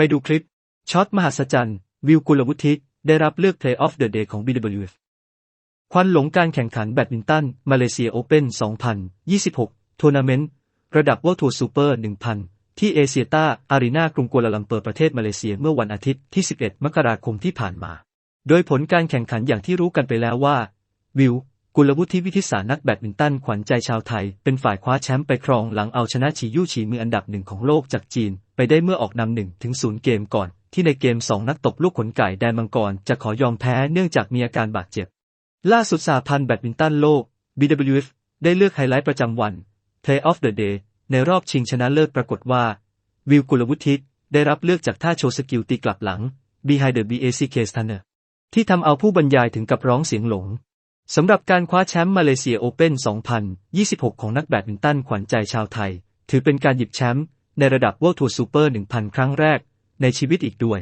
ไปดูคลิป ช็อตมหัศจรรย์ วิวกุลวุฒิได้รับเลือก Play of the Day ของ BWF ควันหลงการแข่งขันแบดมินตัน มาเลเซียโอเพ่น 2026 ทัวร์นาเมนต์ ระดับ World Tour Super 1000 ที่เอเชียตาอารีนากรุงกัวลาลัมเปอร์ประเทศมาเลเซียเมื่อวันอาทิตย์ที่ 11 มกราคมที่ผ่านมา โดยผลการแข่งขันอย่างที่รู้กันไปแล้วว่า วิว กุลวุฒิวิทิสานักแบดมินตันขวัญใจชาวไทย เป็นฝ่ายคว้าแชมป์ไปครองหลังเอาชนะฉียู่ฉีมืออันดับหนึ่งของโลกจากจีน ไปได้เมื่อออกนำหนึ่งถึงศูนย์เกมก่อน ที่ในเกมสองนักตบลูกขนไก่แดนมังกร จะขอยอมแพ้เนื่องจากมีอาการบาดเจ็บ ล่าสุดสาพันธ์แบดมินตันโลก BWF ได้เลือกไฮไลท์ประจำวัน Play of the Day ในรอบชิงชนะเลิศปรากฏว่า วิวกุลวุฒิได้รับเลือกจากท่าโชว์สกิลตีกลับหลัง Behind the BACK Stunner ที่ทำเอาผู้บรรยายถึงกับร้องเสียงหลง สำหรับการคว้าแชมป์มาเลเซียโอเพ่น 2026 ของนักแบดมินตันขวัญใจชาวไทย ถือเป็นการหยิบแชมป์ในระดับ World Tour Super 1,000 ครั้งแรกในชีวิตอีกด้วย